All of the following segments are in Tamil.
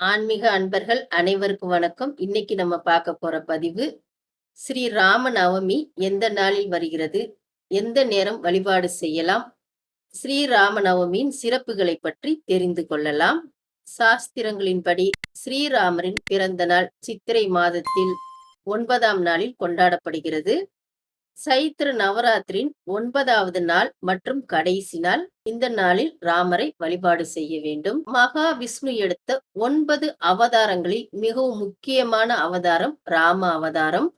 ஆன்மீக அன்பர்கள் அனைவருக்கும் வணக்கம். இன்னைக்கு நம்ம பார்க்க போற பதிவு ஸ்ரீ ராம நவமி எந்த நாளில் வருகிறது? எந்த நேரம் வழிபாடு செய்யலாம்? ஸ்ரீ ராம நவமியின் சிறப்புகளை பற்றி தெரிந்து கொள்ளலாம். சாஸ்திரங்களின்படி ஸ்ரீராமரின் பிறந்த நாள் சித்திரை மாதத்தில் ஒன்பதாம் நாளில் கொண்டாடப்படுகிறது. சைத்திர நவராத்திரின் ஒன்பதாவது நாள் மற்றும் கடைசி நாள். இந்த நாளில் ராமரை வழிபாடு செய்ய வேண்டும். மகா விஷ்ணு எடுத்த ஒன்பது அவதாரங்களில் மிகவும் முக்கியமான அவதாரம் ராம அவதாரம்.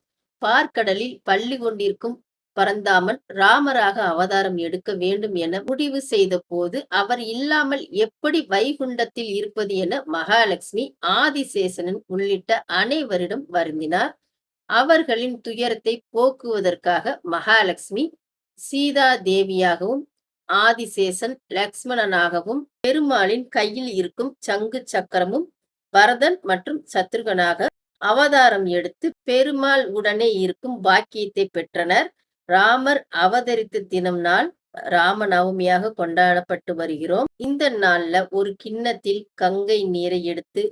பார்க்கடலில் பள்ளி கொண்டிருக்கும் பரந்தாமன் ராமராக அவதாரம் எடுக்க வேண்டும் என முடிவு செய்த போது அவர் இல்லாமல் எப்படி வைகுண்டத்தில் இருப்பது என மகாலட்சுமி ஆதிசேசனன் உள்ளிட்ட அனைவரிடம் வருந்தினார். அவர்களின் துயரத்தை போக்குவதற்காக மகாலட்சுமி சீதா தேவியாகவும் ஆதிசேஷன் லக்ஷ்மணனாகவும் பெருமாளின் கையில் இருக்கும் சங்கு சக்கரமும் பரதன் மற்றும் சத்ருகனாக அவதாரம் எடுத்து பெருமாள் உடனே இருக்கும் பாக்கியத்தை பெற்றனர். ராமர் அவதரித்த தினம் நாள் ராம நவமியாக கொண்டாடப்பட்டு வருகிறோம். இந்த நாள்ல ஒரு கிண்ணத்தில் கங்கை நீரை எடுத்து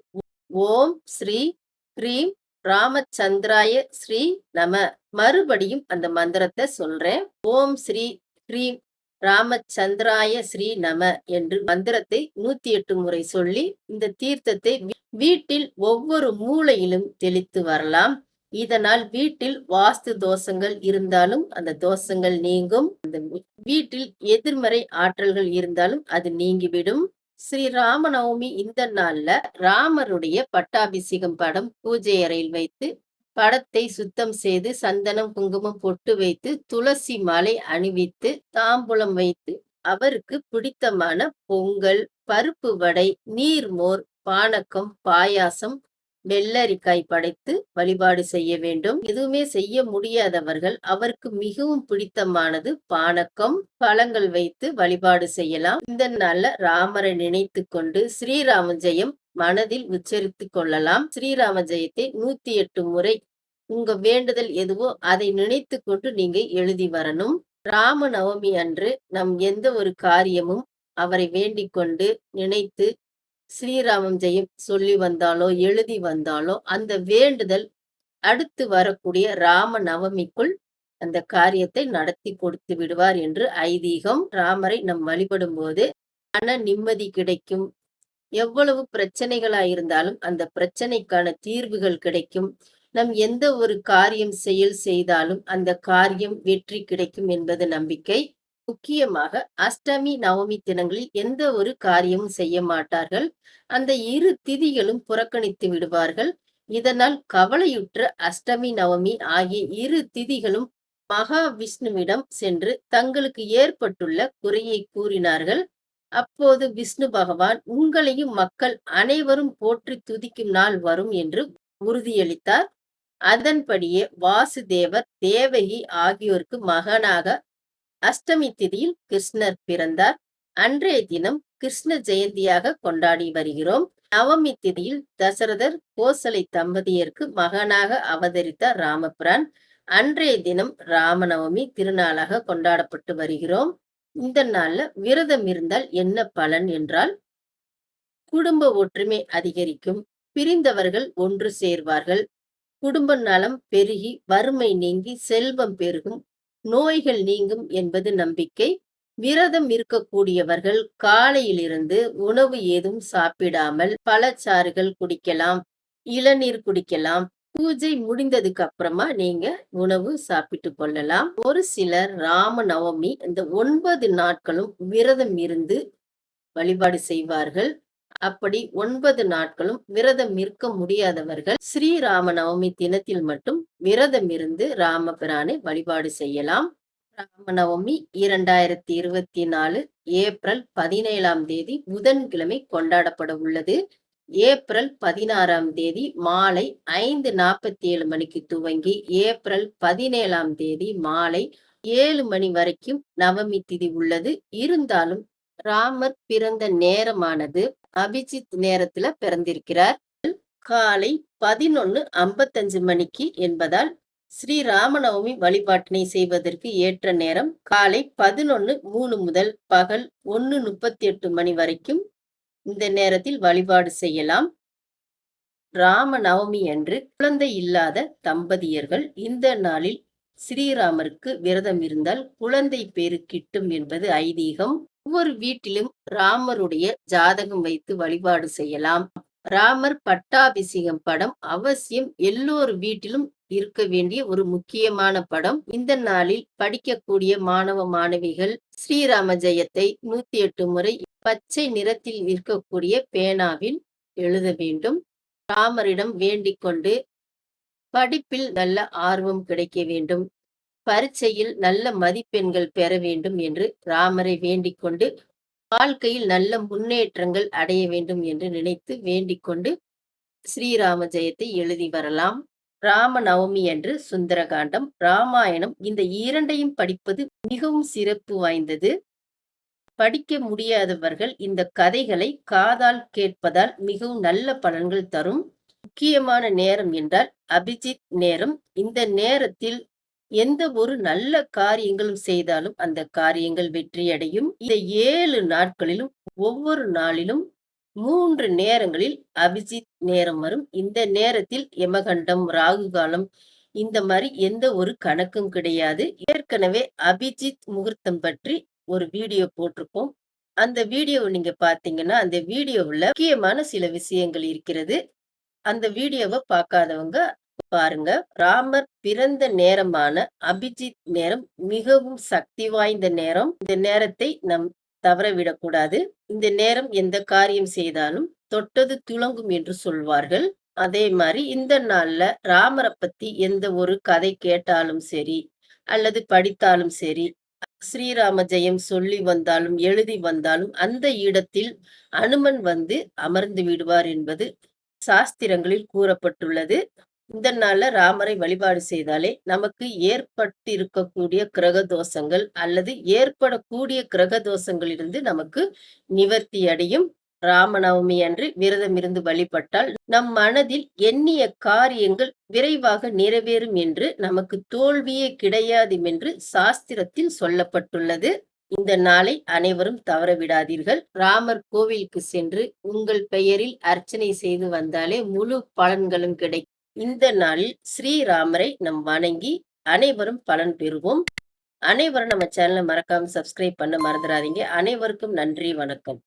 ஓம் ஸ்ரீ ஹ்ரீம் ராமச்சந்திராய ஸ்ரீ நம. மறுபடியும் அந்த மந்திரத்தை சொல்றேன். ஓம் ஸ்ரீ ஹ்ரீம் ராமச்சந்திராய ஸ்ரீ நம என்று மந்திரத்தை நூத்தி எட்டு முறை சொல்லி இந்த தீர்த்தத்தை வீட்டில் ஒவ்வொரு மூலையிலும் தெளித்து வரலாம். இதனால் வீட்டில் வாஸ்து தோஷங்கள் இருந்தாலும் அந்த தோஷங்கள் நீங்கும். அந்த வீட்டில் எதிர்மறை ஆற்றல்கள் இருந்தாலும் அது நீங்கிவிடும். ஸ்ரீ ராமநவமி இந்த நாள்ல ராமருடைய பட்டாபிஷேகம் படம் பூஜை அறையில் வைத்து படத்தை சுத்தம் செய்து சந்தனம் குங்குமம் பொட்டு வைத்து துளசி மாலை அணிவித்து தாம்பூலம் வைத்து அவருக்கு பிடித்தமான பொங்கல் பருப்பு வடை நீர்மோர் பானக்கம் பாயாசம் வெள்ளரிக்காய் படைத்து வழிபாடு செய்ய வேண்டும். எதுவுமே செய்ய முடியாதவர்கள் அவருக்கு மிகவும் பிடித்தமானது பானக்கம். பழங்கள் வைத்து வழிபாடு செய்யலாம். இந்த நாள்ல ராமரை நினைத்து கொண்டு ஸ்ரீராம ஜெயம் மனதில் உச்சரித்து கொள்ளலாம். ஸ்ரீராம ஜெயத்தை நூத்தி எட்டு முறை உங்க வேண்டுதல் எதுவோ அதை நினைத்து கொண்டு நீங்க எழுதி வரணும். ராம நவமி அன்று நம் எந்த ஒரு காரியமும் அவரை வேண்டிக் கொண்டு நினைத்து ஸ்ரீராமம் ஜெயம் சொல்லி வந்தாலோ எழுதி வந்தாலோ அந்த வேண்டுதல் அடுத்து வரக்கூடிய ராம நவமிக்குள் அந்த காரியத்தை நடத்தி கொடுத்து விடுவார் என்று ஐதீகம் ராமரை நம் வழிபடும் போது மன நிம்மதி கிடைக்கும். எவ்வளவு பிரச்சனைகளா இருந்தாலும் அந்த பிரச்சனைக்கான தீர்வுகள் கிடைக்கும். நம் எந்த ஒரு காரியம் செயல் செய்தாலும் அந்த காரியம் வெற்றி கிடைக்கும் என்பது நம்பிக்கை. முக்கியமாக அஷ்டமி நவமி தினங்களில் எந்த ஒரு காரியமும் செய்ய மாட்டார்கள். அந்த இரு திதிகளும் புறக்கணித்து விடுவார்கள். இதனால் கவலையுற்ற அஷ்டமி நவமி ஆகிய இரு திதிகளும் மகாவிஷ்ணுவிடம் சென்று தங்களுக்கு ஏற்பட்டுள்ள குறையை கூறினார்கள். அப்போது விஷ்ணு பகவான் உங்களையும் மக்கள் அனைவரும் போற்றி துதிக்கும் நாள் வரும் என்று உறுதியளித்தார். அதன்படியே வாசுதேவர் தேவகி ஆகியோருக்கு மகனாக அஷ்டமி திதியில் கிருஷ்ணர் பிறந்தார். அன்றைய தினம் கிருஷ்ண ஜெயந்தியாக கொண்டாடி வருகிறோம். நவமி திதியில் தசரதர் கோசலை தம்பதியருக்கு மகனாக அவதரித்தார் ராமபிரான். அன்றைய தினம் ராமநவமி திருநாளாக கொண்டாடப்பட்டு வருகிறோம். இந்த நாள்ல விரதம் இருந்தால் என்ன பலன் என்றால் குடும்ப ஒற்றுமை அதிகரிக்கும். பிரிந்தவர்கள் ஒன்று சேர்வார்கள். குடும்ப நலம் பெருகி வறுமை நீங்கி செல்வம் பெருகும். நோய்கள் நீங்கும் என்பது நம்பிக்கை. விரதம் இருக்கக்கூடியவர்கள் காலையிலிருந்து உணவு ஏதும் சாப்பிடாமல் பழச்சாறுகள் குடிக்கலாம் இளநீர் குடிக்கலாம் பூஜை முடிந்ததுக்கு அப்புறமா நீங்க உணவு சாப்பிட்டு கொள்ளலாம். ஒரு சிலர் ராம நவமி இந்த ஒன்பது நாட்களும் விரதம் இருந்து வழிபாடு செய்வார்கள். அப்படி ஒன்பது நாட்களும் விரதம் இருக்க முடியாதவர்கள் ஸ்ரீராம நவமி தினத்தில் மட்டும் விரதம் இருந்து ராமபிரானை வழிபாடு செய்யலாம். ராமநவமி இரண்டாயிரத்தி இருபத்தி நாலு ஏப்ரல் பதினேழாம் தேதி புதன்கிழமை கொண்டாடப்பட உள்ளது. ஏப்ரல் பதினாறாம் தேதி மாலை ஐந்து நாற்பத்தி ஏழு மணிக்கு துவங்கி ஏப்ரல் பதினேழாம் தேதி மாலை ஏழு மணி வரைக்கும் நவமி திதி உள்ளது. இருந்தாலும் ராமர் பிறந்த நேரமானது அபிஜித் நேரத்துல பிறந்திருக்கிறார். காலை பதினொன்னு ஐம்பத்தஞ்சு மணிக்கு என்பதால் ஸ்ரீ ராமநவமி வழிபாட்டினை செய்வதற்கு ஏற்ற நேரம் காலை பதினொன்னு மூணு முதல் பகல் ஒன்னு முப்பத்தி எட்டு மணி வரைக்கும் இந்த நேரத்தில் வழிபாடு செய்யலாம். ராம நவமி அன்று குழந்தை இல்லாத தம்பதியர்கள் இந்த நாளில் ஸ்ரீராமருக்கு விரதம் இருந்தால் குழந்தை பேரு கிட்டும் என்பது ஐதீகம். ஒவ்வொரு வீட்டிலும் ராமருடைய ஜாதகம் வைத்து வழிபாடு செய்யலாம். ராமர் பட்டாபிஷேகம் படம் அவசியம் எல்லோர் வீட்டிலும் இருக்க வேண்டிய ஒரு முக்கியமான படம். இந்த நாளில் படிக்கக்கூடிய மாணவ மாணவிகள் ஸ்ரீராம ஜெயத்தை நூத்தி எட்டு முறை பச்சை நிறத்தில் இருக்கக்கூடிய பேனாவில் எழுத வேண்டும். ராமரிடம் வேண்டிக் கொண்டு படிப்பில் நல்ல ஆர்வம் கிடைக்க வேண்டும். பரீட்சையில் நல்ல மதிப்பெண்கள் பெற வேண்டும் என்று ராமரை வேண்டிக் கொண்டு வாழ்க்கையில் நல்ல முன்னேற்றங்கள் அடைய வேண்டும் என்று நினைத்து வேண்டிக் கொண்டு ஸ்ரீராம ஜெயத்தை எழுதி வரலாம். ராம நவமி அன்று சுந்தரகாண்டம். ராமாயணம் இந்த இரண்டையும் படிப்பது மிகவும் சிறப்பு வாய்ந்தது. படிக்க முடியாதவர்கள் இந்த கதைகளை காதால் கேட்பதால் மிகவும் நல்ல பலன்கள் தரும். முக்கியமான நேரம் என்றால் அபிஜித் நேரம். இந்த நேரத்தில் எந்த ஒரு நல்ல காரியங்களும் செய்தாலும் அந்த காரியங்கள் வெற்றியடையும். இந்த ஏழு நாட்களிலும் ஒவ்வொரு நாளிலும் மூன்று நேரங்களில் அபிஜித் நேரம் வரும். இந்த நேரத்தில் யமகண்டம் ராகு காலம் இந்த மாதிரி எந்த ஒரு கணக்கும் கிடையாது. ஏற்கனவே அபிஜித் முகூர்த்தம் பற்றி ஒரு வீடியோ போட்டிருக்கோம் அந்த வீடியோவை நீங்க பாத்தீங்கன்னா அந்த வீடியோவில் முக்கியமான சில விஷயங்கள் இருக்கிறது. அந்த வீடியோவை பார்க்காதவங்க பாருங்க. ராமர் பிறந்த நேரமான அபிஜித் நேரம் மிகவும் சக்தி வாய்ந்த நேரம். இந்த நேரத்தை நம் தவற விடக்கூடாது. இந்த நேரம் எந்த காரியம் செய்தாலும் தொட்டது துளங்கும் என்று சொல்வார்கள். அதே மாதிரி இந்த நாள்ல ராமரை பத்தி எந்த ஒரு கதை கேட்டாலும் சரி அல்லது படித்தாலும் சரி ஸ்ரீராம ஜெயம் சொல்லி வந்தாலும் எழுதி வந்தாலும் அந்த இடத்தில் அனுமன் வந்து அமர்ந்து விடுவார் என்பது சாஸ்திரங்களில் கூறப்பட்டுள்ளது. இந்த நாள்ல ராமரை வழிபாடு செய்தாலே நமக்கு ஏற்பட்டிருக்கக்கூடிய கிரக தோஷங்கள் அல்லது ஏற்படக்கூடிய கிரக தோஷங்களிலிருந்து நமக்கு நிவர்த்தி அடையும். ராமநவமி அன்று விரதம் இருந்து வழிபட்டால் நம் மனதில் எண்ணிய காரியங்கள் விரைவாக நிறைவேறும் என்று நமக்கு தோல்வியே கிடையாது என்று சாஸ்திரத்தில் சொல்லப்பட்டுள்ளது. இந்த நாளை அனைவரும் தவற விடாதீர்கள். ராமர் கோவிலுக்கு சென்று உங்கள் பெயரில் அர்ச்சனை செய்து வந்தாலே முழு பலன்களும் கிடைக்கும். இந்த நாளில் ஸ்ரீராமரை நம் வணங்கி அனைவரும் பலன் பெறுவோம். அனைவரும் நம்ம சேனலை மறக்காம சப்ஸ்கிரைப் பண்ண மறந்துடாதீங்க. அனைவருக்கும் நன்றி வணக்கம்.